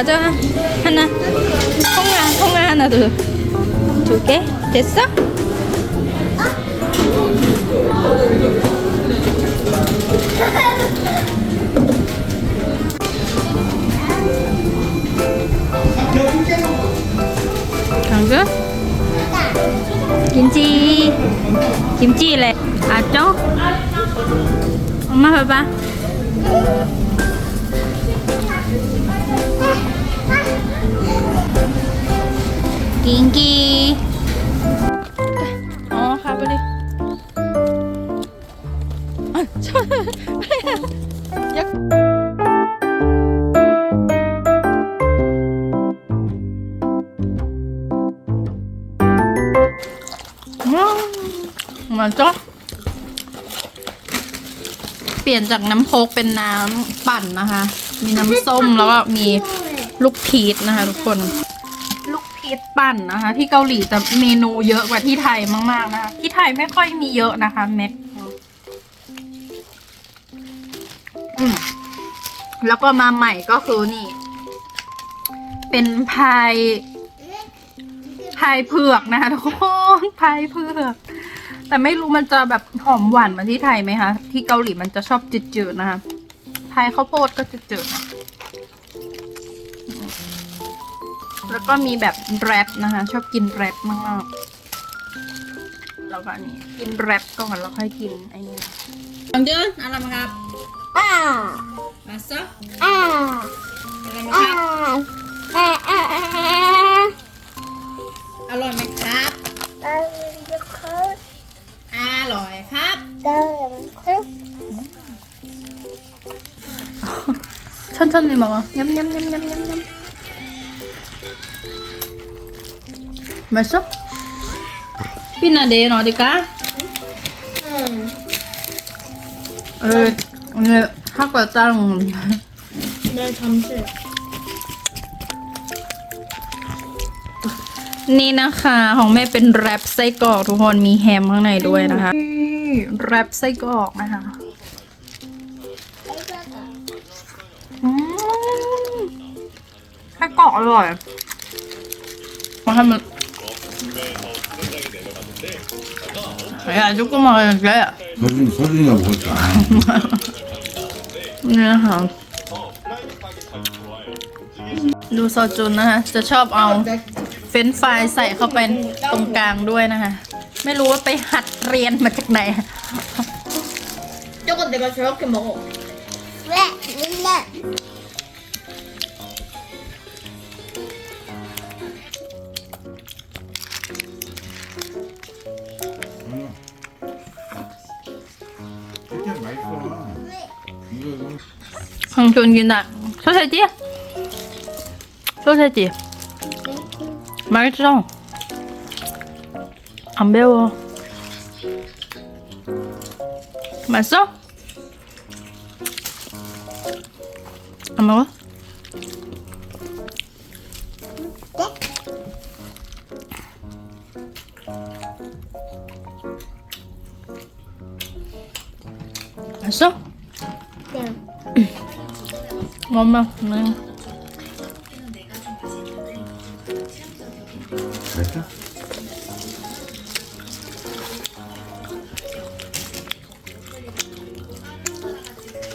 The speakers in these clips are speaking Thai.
가자. 하나. 통화 통화 하나 둘두개? 됐어? 강수 김치. 김치래. 알죠? 엄마 봐봐 ปิงกี้อ๋อค่ะไปดิชอบยักมานจ้ะเปลี่ยนจากน้ำโคกเป็นน้ำปั่นนะคะ มีน้ำส้มแล้วก็มีลูกพีชนะคะทุกคน ลูกพีชปั่นนะคะ ที่เกาหลีจะเมนูเยอะกว่าที่ไทยมากๆนะคะที่ไทยไม่ค่อยมีเยอะนะคะแม็กอืมแล้วก็มาใหม่ก็คือนี่ เป็นพายพายเผือกนะคะทุกคนพายเผือกแต่ไม่รู้มันจะแบบหอมหวานเหมือนที่ไทยไหมคะ ที่เกาหลีมันจะชอบจืดๆนะคะ ไทยข้าวโพดก็จืดๆนะ แล้วก็มีแบบแรปนะคะ ชอบกินแรปมากๆแล้วก็อันนี้กินแรปก่อนแล้วค่อยกินไอ้นี่จังเจินอะไรมาครับ อ่า มาซะ อ่า อะไรมา อ่า ครับ อ่าอ่าอ่าอ่า อร่อยไหมครับ อ่าเดี๋ยวเขา อร่อยครับ เดินเขา 천천히 먹어. 냠냠냠냠냠냠. 맛있어? 삐나 내일 어디 가? 응. 오늘 학교 따로 먹는데. 내 잠시 นี่นะคะของแม่เป็นแรปไส้กรอกทุกคนมีแฮมข้างในด้วยนะคะนี่แรปไส้กรอกนะคะอืมไส้กรอกอร่อยมาให้มัน 야, 조금만 돼. 서준, 서준이가 먹었다. นี่นะคะดูซอจุนนะคะ จะชอบเอาเฟรนช์ฟรายใส่เข้าไปตรงกลางด้วยนะคะ ไม่รู้ว่าไปหัดเรียนมาจากไหน 저건 내가 저렇게 먹어. แม่นี่ 황준 기나 소세지? 소세지. 맛있어. 안 매워. 맛있어? 안 먹어? 맛있어? 네. 엄마, 네. 맛있어?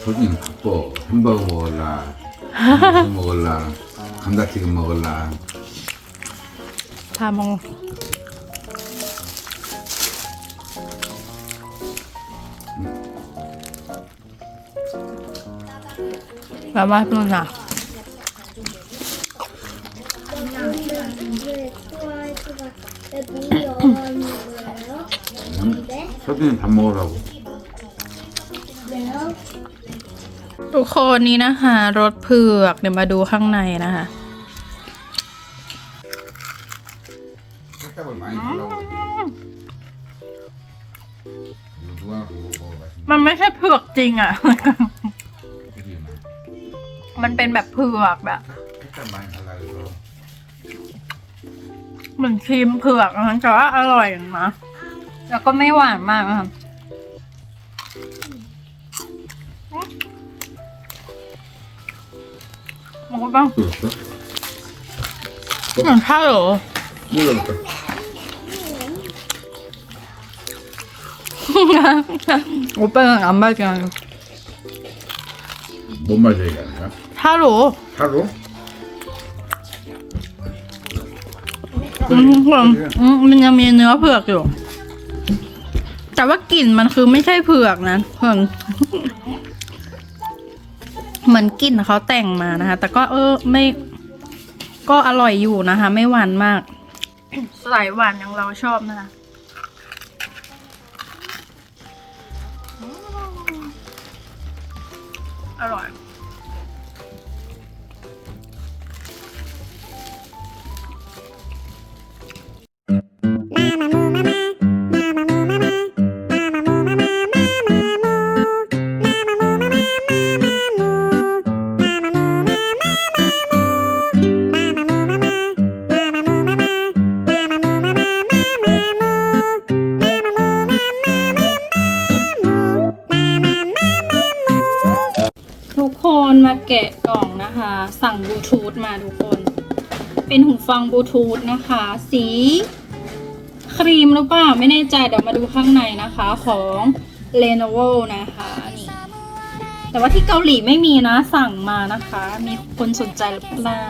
서준이 바빠. 햄버거 먹을라. 먹을라. 감자튀김 먹을라. 다 먹어. แบบว่านู่นะเขาจะทำโมเราทุกคนนี้นะคะรสเผือกเดี๋ยวมาดูข้างในนะคะมันไม่ใช่เผือกจริงอะ มันเป็นแบบเผือกแบบ 살짝 많이 달라 그래서 เหมือนครีมเผือกนะคะแต่ว่าอร่อยนะ แล้วก็ไม่หวานมากนะคะมันก็ต้อง 끓였어? เหมือนข้าวเหรอ 몰라볼까? 오빠는 안 발견해요. 뭔 맛이 얘기하는 거야? 타로. 타로? อืมผมอืมมันยังมีเนื้อเผือกอยู่ แต่ว่ากลิ่นมันคือไม่ใช่เผือกนะเพิ่ง เหมือนกลิ่นเขาแต่งมานะคะ แต่ก็เออไม่ ก็อร่อยอยู่นะคะ ไม่หวานมาก สายหวานอย่างเราชอบนะคะ อร่อย มาแกะกล่องนะคะ สั่งบลูทูธมาทุกคน เป็นหูฟังบลูทูธนะคะ สีครีมหรือเปล่าไม่แน่ใจเดี๋ยวมาดูข้างในนะคะของ Lenovo นะคะนี่แต่ว่าที่เกาหลีไม่มีนะสั่งมานะคะ มีคนสนใจหรือเปล่า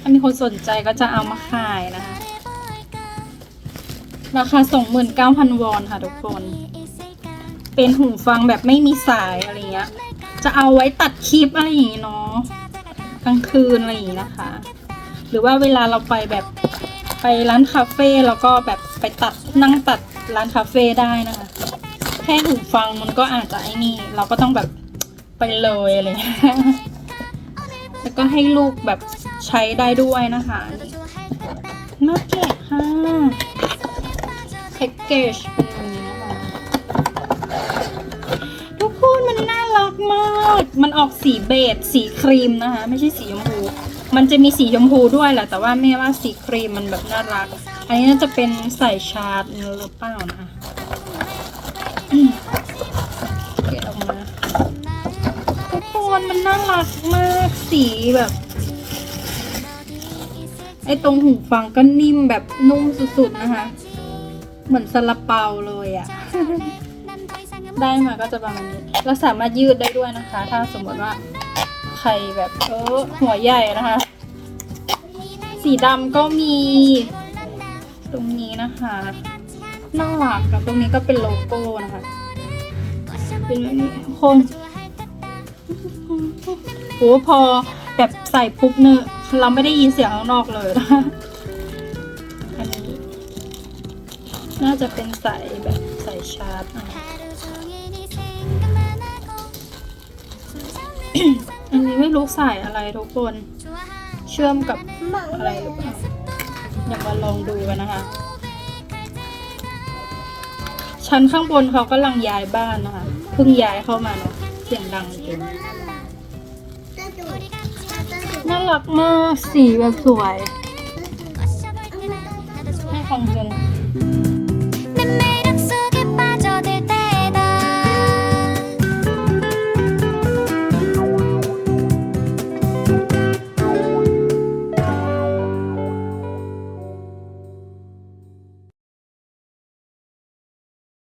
ถ้ามีคนสนใจก็จะเอามาขายนะคะ ราคา 29,000 วอนค่ะทุกคน เป็นหูฟังแบบไม่มีสายอะไรเงี้ย จะเอาไว้ตัดคลิปอะไรอย่างงี้เนาะกลางคืนอะไรอย่างงี้นะคะ หรือว่าเวลาเราไปแบบไปร้านคาเฟ่แล้วก็แบบไปตัดนั่งตัดร้านคาเฟ่ได้นะคะแค่หูฟังมันก็อาจจะไอ้นี่ เราก็ต้องแบบไปเลยอะไรเงี้ยแล้วก็ให้ลูกแบบใช้ได้ด้วยนะคะน่าเกลียดค่ะแพ็กเกจเป็น มันออกสีเบจสีครีมนะคะ ไม่ใช่สีชมพู มันจะมีสีชมพูด้วยแหละ แต่ว่าแม่ว่าสีครีมมันแบบน่ารัก อันนี้น่าจะเป็นใส่ชาร์จหรือเปล่านะคะอืมเกะออกมาทุกคนมันน่ารักมากสีแบบไอ้ตรงหูฟังก็นิ่มแบบนุ่มสุดๆนะคะ เหมือนซาลาเปาเลยอะ ได้มาก็จะประมาณนี้แล้วสามารถยืดได้ด้วยนะคะ ถ้าสมมติว่าใครแบบเออหัวใหญ่นะคะ สีดำก็มี ตรงนี้นะคะน่ารักกับตรงนี้ก็เป็นโลโก้นะคะ เป็นแบบนี้คนโหพอแบบใส่ปุ๊บเนอะเราไม่ได้ยินเสียงข้างนอกเลยนะคะอันนี้ น่าจะเป็นใส่แบบใส่ชาร์จนะคะ อันนี้ไม่รู้สายอะไรทุกคน เชื่อมกับอะไรหรือเปล่าอยากมาลองดูกันนะคะ ชั้นข้างบนเขากำลังย้ายบ้านนะคะ เพิ่งย้ายเข้ามาเนาะ เสียงดังจริงตาดูตาดูน่ารักมาก สีแบบสวย